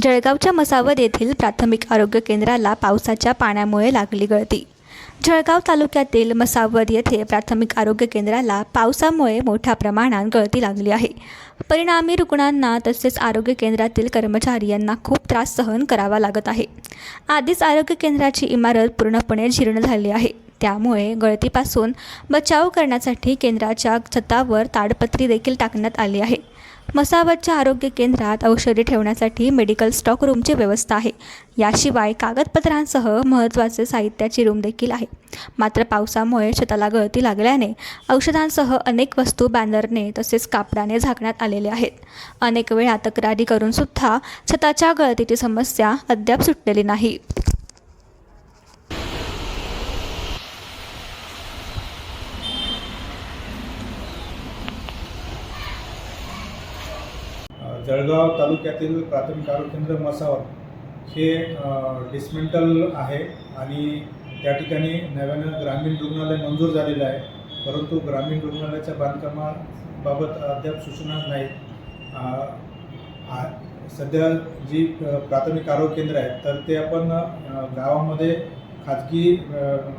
जळगावच्या मसावद येथील प्राथमिक आरोग्य केंद्राला पावसाच्या पाण्यामुळे लागली गळती. जळगाव तालुक्यातील मसावद येथे प्राथमिक आरोग्य केंद्राला पावसामुळे मोठ्या प्रमाणात गळती लागली आहे. परिणामी रुग्णांना तसेच आरोग्य केंद्रातील कर्मचारी यांना खूप त्रास सहन करावा लागत आहे. आधीच आरोग्य केंद्राची इमारत पूर्णपणे जीर्ण झाली आहे. त्यामुळे गळतीपासून बचाव करण्यासाठी केंद्राच्या छतावर ताडपत्री देखील टाकण्यात आली आहे. मसावतच्या आरोग्य केंद्रात औषधे ठेवण्यासाठी मेडिकल स्टॉक रूमची व्यवस्था आहे. याशिवाय कागदपत्रांसह महत्त्वाचे साहित्याची रूम देखील आहे. मात्र पावसामुळे छताला गळती लागल्याने औषधांसह अनेक वस्तू बॅनरने तसेच कापडाने झाकण्यात आलेले आहेत. अनेक वेळा तक्रारी करूनसुद्धा छताच्या गळतीची समस्या अद्याप सुटलेली नाही. जळगाव तालुक्यातील प्राथमिक आरोग्य केंद्र मसावत हे डिस्मेंटल आहे आणि त्या ठिकाणी नव्यानं ग्रामीण रुग्णालय मंजूर झालेलं आहे. परंतु ग्रामीण रुग्णालयाच्या बांधकामाबाबत अद्याप सूचना नाहीत आ- सध्या जी प्राथमिक आरोग्य केंद्र आहे तर ते आपण गावामध्ये खाजगी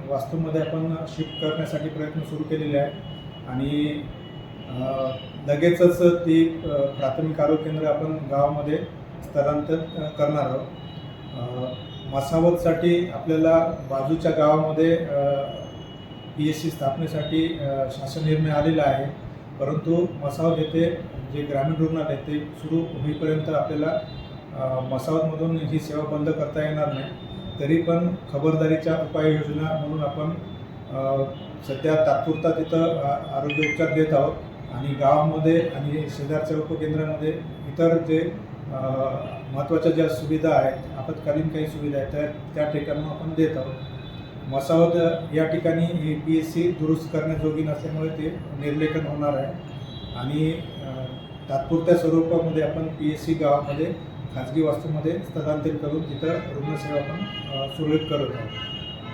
वास्तूमध्ये आपण शिफ्ट करण्यासाठी प्रयत्न सुरू केलेले आहे आणि लगेचच ती प्राथमिक आरोग्य केंद्र आपण गावामध्ये स्थलांतर करणार आहोत. मसावतसाठी आपल्याला बाजूच्या गावामध्ये पी एस सी स्थापनेसाठी शासन निर्णय आलेला आहे. परंतु मसावत येथे जे ग्रामीण रुग्णालय ते सुरू होईपर्यंत आपल्याला मसावतमधून ही सेवा बंद करता येणार नाही. तरी पण खबरदारीच्या उपाययोजना म्हणून आपण सध्या तात्पुरता तिथं आरोग्य उपचार देत आहोत. आणि गावामध्ये आणि शेजारच्या उपकेंद्रामध्ये इतर जे महत्त्वाच्या ज्या सुविधा आहेत आपत्कालीन काही सुविधा आहेत त्या त्या ठिकाणी आपण देत आहोत. मसावत या ठिकाणी ही पी एस सी दुरुस्त करण्याजोगी नसल्यामुळे ते निर्लेखन होणार आहे. आणि तात्पुरत्या स्वरूपामध्ये आपण पी एस सी गावामध्ये खाजगी वास्तूमध्ये स्थलांतरित करून तिथं रुग्णसेवा आपण सुरळीत करत आहोत.